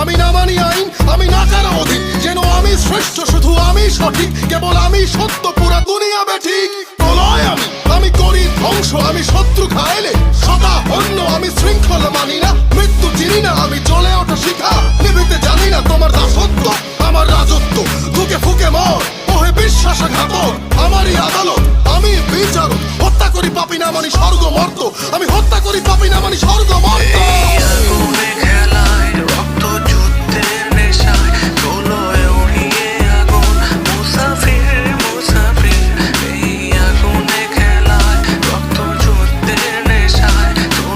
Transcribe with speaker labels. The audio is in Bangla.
Speaker 1: আমি না মানি আইন, আমি না কারও অধীন। যেন আমি শ্রেষ্ঠ, শুধু আমি সঠিক, কেবল আমি সত্য, পুরা দুনিয়া বেঠিক প্রলয় আমি আমি করি ধ্বংস, আমি শত্রু খাইলে সদা অন্য, আমি শৃঙ্খলা মানি না। মৃত্যু চিনি না, আমি চলে ওঠা শিখা। নিবিতে জানি না তোমার দাসত্ব, আমার রাজত্ব। ধুকে ফুকে মর ওহে বিশ্বাসঘাতক, আমারই আদালত। আমি বিচারক, হত্যা করি পাপি না মানি স্বর্গ মর্ত। আমি হত্যা করি পাপি না মানি